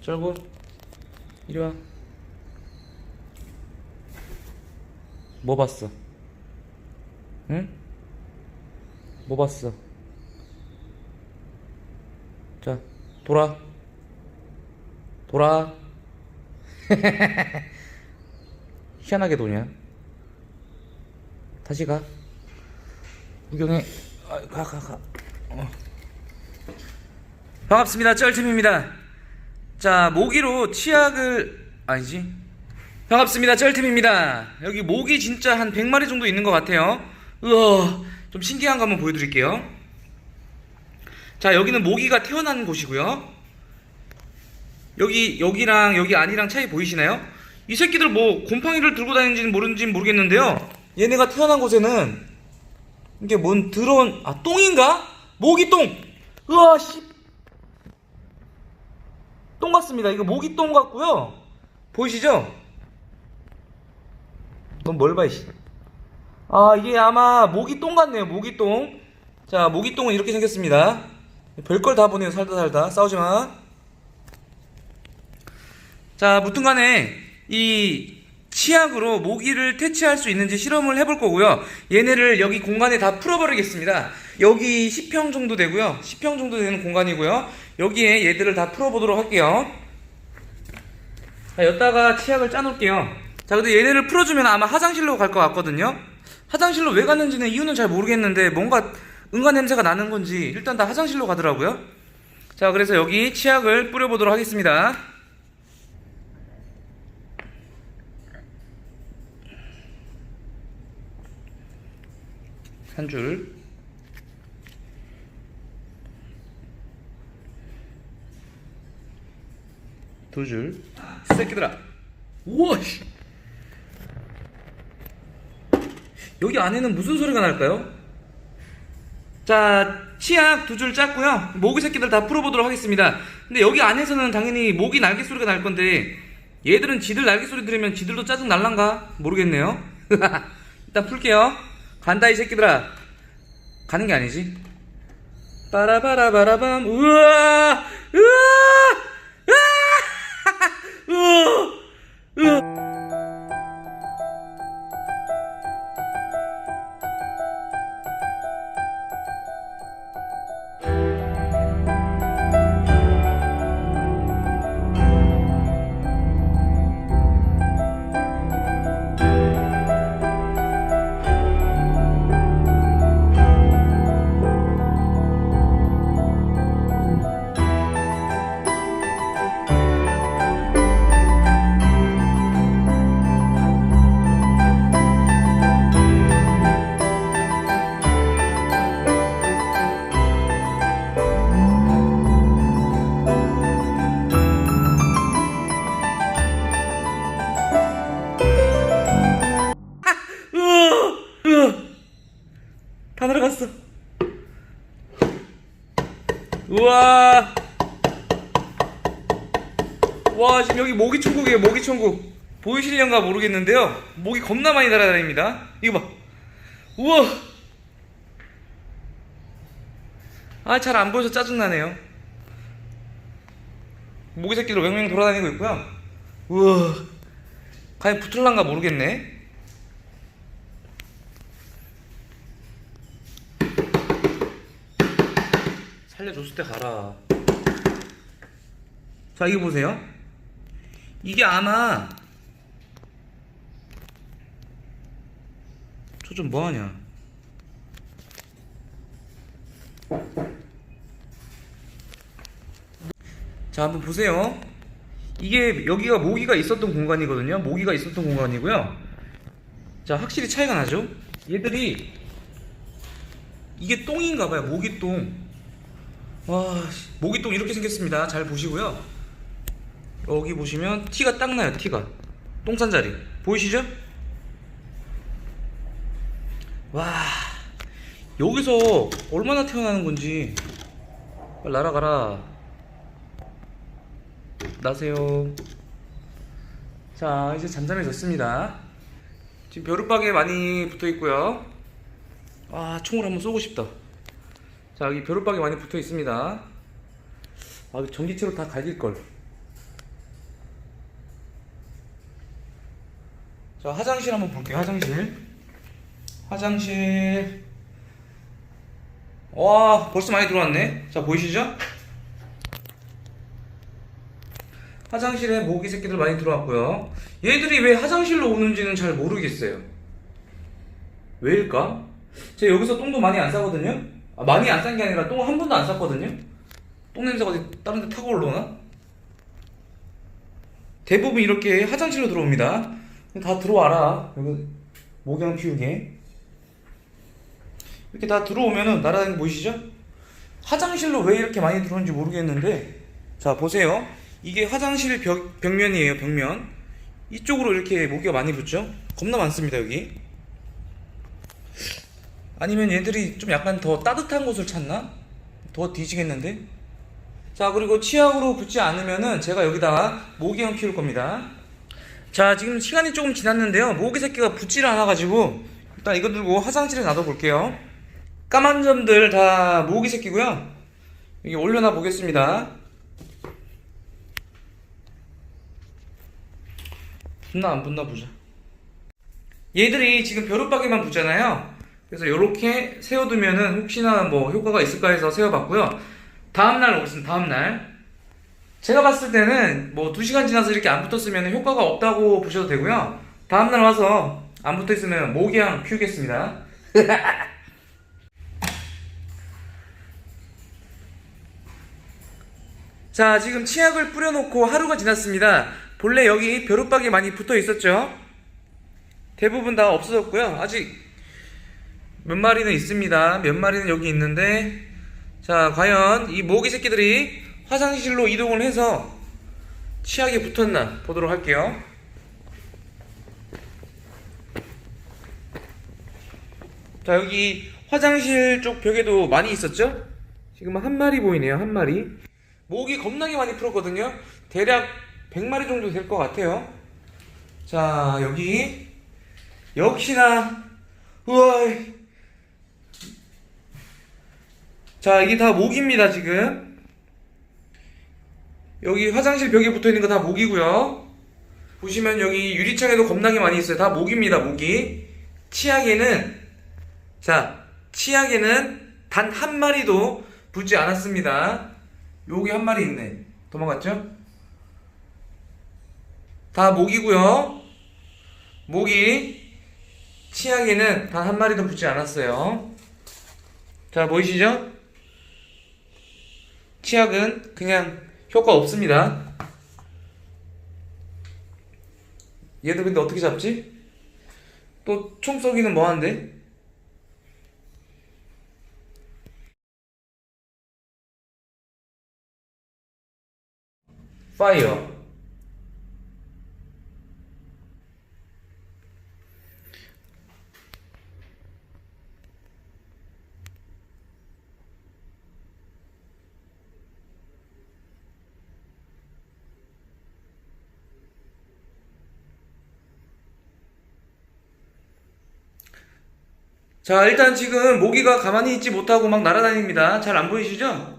쩔고 이리 와. 뭐 봤어? 응? 뭐 봤어? 자, 돌아. 돌아. 희한하게 도냐? 다시 가. 구경해. 아, 가, 가, 가. 어. 반갑습니다. 쩔팀입니다. 자, 모기로 치약을, 아니지. 반갑습니다. 쩔팀입니다. 여기 모기 진짜 한 100마리 정도 있는 것 같아요. 우와, 좀 신기한 거 한번 보여드릴게요. 자, 여기는 모기가 태어난 곳이고요. 여기, 여기랑 여기 안이랑 차이 보이시나요? 이 새끼들 뭐 곰팡이를 들고 다니는지는 모르는지 모르겠는데요. 얘네가 태어난 곳에는 이게 뭔 더러운, 아, 똥인가? 모기똥! 우와, 씨. 똥 같습니다. 이거 모기 똥 같고요. 보이시죠? 넌 뭘 봐, 이씨. 아, 이게 아마 모기 똥 같네요. 모기 똥. 자, 모기 똥은 이렇게 생겼습니다. 별걸 다 보네요. 살다 살다. 싸우지 마. 자, 무튼 간에 이 치약으로 모기를 퇴치할 수 있는지 실험을 해볼 거고요. 얘네를 여기 공간에 다 풀어버리겠습니다. 여기 10평 정도 되고요. 10평 정도 되는 공간이고요. 여기에 얘들을 다 풀어보도록 할게요. 자, 여기다가 치약을 짜놓을게요. 자, 근데 얘네를 풀어주면 아마 화장실로 갈 것 같거든요. 화장실로 왜 갔는지는 이유는 잘 모르겠는데 뭔가 응가 냄새가 나는 건지 일단 다 화장실로 가더라고요. 자, 그래서 여기 치약을 뿌려보도록 하겠습니다. 한 줄. 두 줄. 새끼들아. 우와, 씨. 여기 안에는 무슨 소리가 날까요? 자, 치약 두 줄 짰고요. 모기 새끼들 다 풀어보도록 하겠습니다. 근데 여기 안에서는 당연히 모기 날개 소리가 날 건데 얘들은 지들 날개 소리 들으면 지들도 짜증 날란가? 모르겠네요. 일단 풀게요. 간다 이 새끼들아. 가는 게 아니지. 빠라바라바라밤. 우와! 우와. 와, 지금 여기 모기 천국이에요, 모기 천국. 보이실련가 모르겠는데요. 모기 겁나 많이 날아다닙니다. 이거 봐. 우와. 아, 잘 안 보여서 짜증나네요. 모기 새끼들 맹맹 돌아다니고 있고요. 우와. 과연 붙을란가 모르겠네. 살려줬을 때 가라. 자, 이거 보세요. 이게 아마 저 좀 뭐하냐? 자, 한번 보세요. 이게 여기가 모기가 있었던 공간이거든요. 모기가 있었던 공간이고요. 자, 확실히 차이가 나죠? 얘들이 이게 똥인가 봐요. 모기똥. 와, 씨, 모기똥 이렇게 생겼습니다. 잘 보시고요. 여기 보시면 티가 딱 나요. 티가. 똥싼 자리. 보이시죠? 와, 여기서 얼마나 태어나는 건지. 날아가라. 나세요. 자, 이제 잠잠해졌습니다. 지금 벼룩박에 많이 붙어 있고요. 아, 총을 한번 쏘고 싶다. 자 여기 벼룩박이 많이 붙어 있습니다. 아 그 전기체로 다 갈길걸. 자 화장실 한번 볼게요 화장실. 화장실. 와 벌써 많이 들어왔네. 자 보이시죠? 화장실에 모기 새끼들 많이 들어왔고요. 얘들이 왜 화장실로 오는지는 잘 모르겠어요. 왜일까? 제가 여기서 똥도 많이 안 싸거든요? 아, 많이 안 싼 게 아니라 똥 한 번도 안 쌌거든요? 똥 냄새가 어디 다른 데 타고 올라오나? 대부분 이렇게 화장실로 들어옵니다. 다 들어와라. 여기 목양 피우게. 이렇게 다 들어오면은 날아다니는 거 보이시죠? 화장실로 왜 이렇게 많이 들어오는지 모르겠는데 자 보세요. 이게 화장실 벽, 벽면이에요. 벽면. 이쪽으로 이렇게 모기가 많이 붙죠? 겁나 많습니다 여기. 아니면 얘들이 좀 약간 더 따뜻한 곳을 찾나? 더 뒤지겠는데? 자 그리고 치약으로 붙지 않으면은 제가 여기다가 모기향 피울 겁니다. 자 지금 시간이 조금 지났는데요. 모기 새끼가 붙지를 않아 가지고 일단 이거 들고 화장실에 놔둬 볼게요. 까만 점들 다 모기 새끼고요. 여기 올려놔 보겠습니다. 붙나 안 붙나 보자. 얘들이 지금 벼룩박이만 붙잖아요 그래서 이렇게 세워두면은 혹시나 뭐 효과가 있을까 해서 세워봤고요 다음날 오겠습니다 다음날 제가 봤을 때는 뭐 2시간 지나서 이렇게 안 붙었으면 효과가 없다고 보셔도 되고요. 다음날 와서 안 붙어 있으면 모기향 피우겠습니다. 자, 지금 치약을 뿌려놓고 하루가 지났습니다. 본래 여기 벼룩박이 많이 붙어 있었죠? 대부분 다 없어졌고요. 아직 몇 마리는 있습니다. 몇 마리는 여기 있는데, 자, 과연 이 모기 새끼들이 화장실로 이동을 해서 치약에 붙었나 보도록 할게요. 자, 여기 화장실 쪽 벽에도 많이 있었죠? 지금 한 마리 보이네요, 한 마리. 모기 겁나게 많이 풀었거든요. 대략 100마리 정도 될 것 같아요. 자, 여기. 역시나, 우와. 자, 이게 다 모기입니다, 지금. 여기 화장실 벽에 붙어 있는 거다 모기고요. 보시면 여기 유리창에도 겁나게 많이 있어요. 다 모기입니다, 모기. 치약에는 자, 치약에는 단 한 마리도 붙지 않았습니다. 여기 한 마리 있네. 도망갔죠? 다 모기고요. 모기 치약에는 단 한 마리도 붙지 않았어요. 자, 보이시죠? 치약은 그냥 효과 없습니다. 얘들 근데 어떻게 잡지? 또 총 쏘기는 뭐하는데? 파이어 자, 일단 지금 모기가 가만히 있지 못하고 막 날아다닙니다. 잘 안 보이시죠?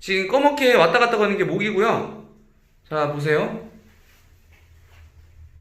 지금 검게 왔다 갔다 가는 게 모기고요. 자, 보세요.